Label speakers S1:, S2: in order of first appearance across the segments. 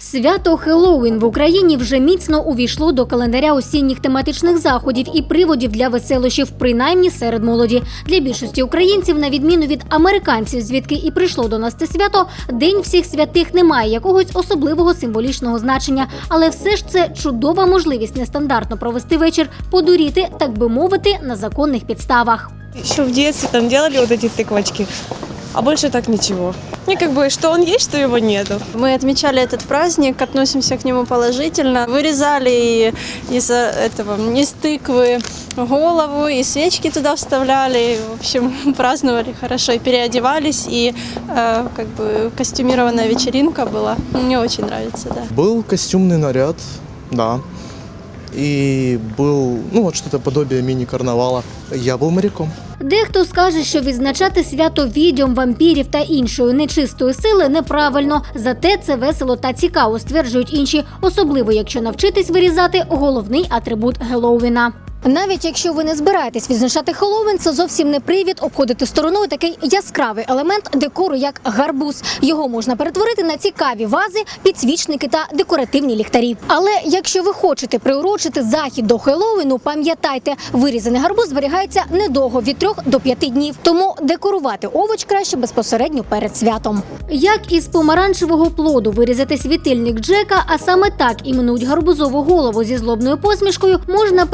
S1: Свято Хеллоуін в Україні вже міцно увійшло до календаря осінніх тематичних заходів і приводів для веселощів, принаймні серед молоді. Для більшості українців, на відміну від американців, звідки і прийшло до нас це свято, День всіх святих не має якогось особливого символічного значення, але все ж це чудова можливість нестандартно провести вечір, подуріти, так би мовити, на законних підставах.
S2: Еще в детстве там делали вот эти тыквочки, а больше так ничего. Мне как бы, что он есть, что его нету.
S3: Мы отмечали этот праздник, относимся к нему положительно. Вырезали из этого, из тыквы голову, и свечки туда вставляли. В общем, праздновали хорошо и переодевались. И э, как бы костюмированная вечеринка была. Мне очень нравится, да.
S4: Был костюмный наряд, да. И був ну от щось подобіє подобие мини-карнавала. Я був моряком.
S1: Дехто скаже, що відзначати свято відьом, вампірів та іншої нечистої сили неправильно. Зате це весело та цікаво, стверджують інші, особливо якщо навчитись вирізати головний атрибут Геловіна. Навіть якщо ви не збираєтесь відзначати Хеллоуін, це зовсім не привід обходити стороною такий яскравий елемент декору, як гарбуз. Його можна перетворити на цікаві вази, підсвічники та декоративні ліхтарі. Але якщо ви хочете приурочити захід до Хеллоуіну, пам'ятайте, вирізаний гарбуз зберігається недовго від 3 до 5 днів. Тому декорувати овоч краще безпосередньо перед святом. Як із помаранчевого плоду вирізати світильник Джека, а саме так іменують гарбузову голову зі злобною посмішкою, можна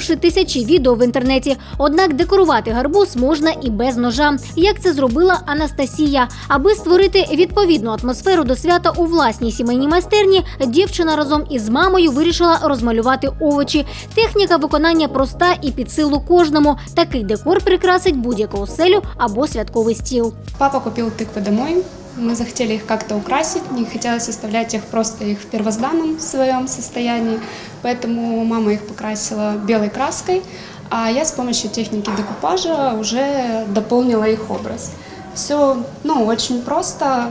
S1: переглянувши тисячі відео в інтернеті. Однак декорувати гарбуз можна і без ножа, як це зробила Анастасія. Аби створити відповідну атмосферу до свята у власній сімейній майстерні, дівчина разом із мамою вирішила розмалювати овочі. Техніка виконання проста і під силу кожному. Такий декор прикрасить будь-яку оселю або святковий стіл.
S5: Папа купил тыквы домой. Мы захотели их как-то украсить, не хотелось оставлять их просто их в первозданном своем состоянии, поэтому мама их покрасила белой краской, а я с помощью техники декупажа уже дополнила их образ. Все, ну, очень просто.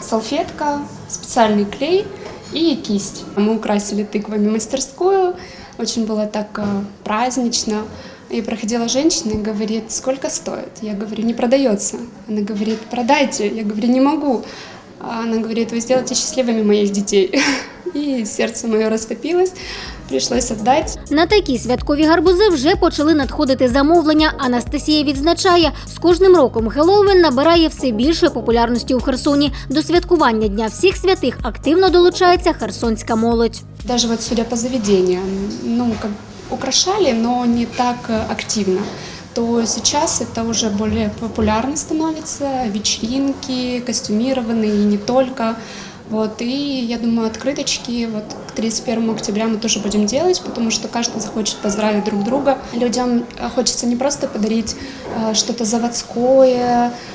S5: Салфетка, специальный клей и кисть. Мы украсили тыквами мастерскую, очень было так э, празднично. И проходила женщина и говорит, сколько стоит? Я говорю, не продается. Она говорит, продайте. Я говорю, не могу. А Она говорит, вы сделаете счастливыми моих детей. И сердце мое растопилось, пришлось отдать.
S1: На такі святкові гарбузи вже почали надходити замовлення. Анастасія відзначає, з кожним роком Хеллоуін набирає все більшої популярності у Херсоні. До святкування Дня всіх святих активно долучається херсонська молодь.
S5: Даже вот судя по заведениям, ну, как украшали, но не так э, активно то сейчас это уже более популярно становится, вечеринки, костюмированные и не только. Вот, и я думаю, открыточки вот к 31 октября мы тоже будем делать, потому что каждый захочет поздравить друг друга. Людям э, хочется не просто подарить э, что-то заводское, а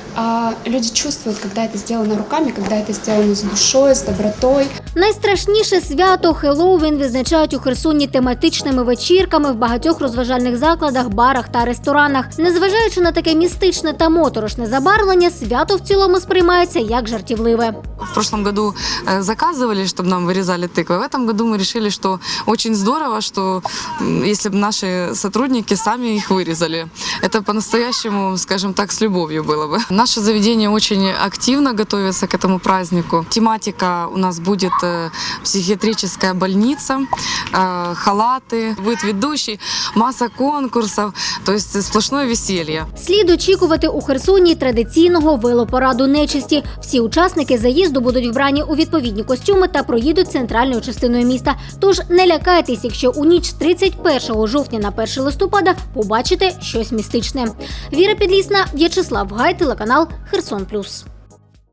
S5: люди чувствуют, когда это сделано руками, когда это сделано с душой, с добротой.
S1: Найстрашніше свято Хеллоуін відзначають у Херсоні тематичними вечірками в багатьох розважальних закладах, барах та ресторанах. Незважаючи на таке містичне та моторошне забарвлення, свято в цілому сприймається як жартівливе.
S6: В прошлом году э, заказывали, чтобы нам вырезали тыквы. В этом году мы решили, что очень здорово, что м, если бы наши сотрудники сами их вырезали. Это по-настоящему, скажем так, с любовью было бы. Наше заведение очень активно готовится к этому празднику. Тематика у нас будет э, психиатрическая больница, э, халаты, будет ведущий, масса конкурсов, то есть сплошное веселье.
S1: Слід очікувати у Херсоні традиційного велопараду нечисті. Всі учасники заїзду будуть вбрані у відповідні костюми та проїдуть центральною частиною міста. Тож не лякайтесь, якщо у ніч з 31 жовтня на 1 листопада побачите щось містичне. Віра Підлісна, В'ячеслав Гай, телеканал Херсон Плюс.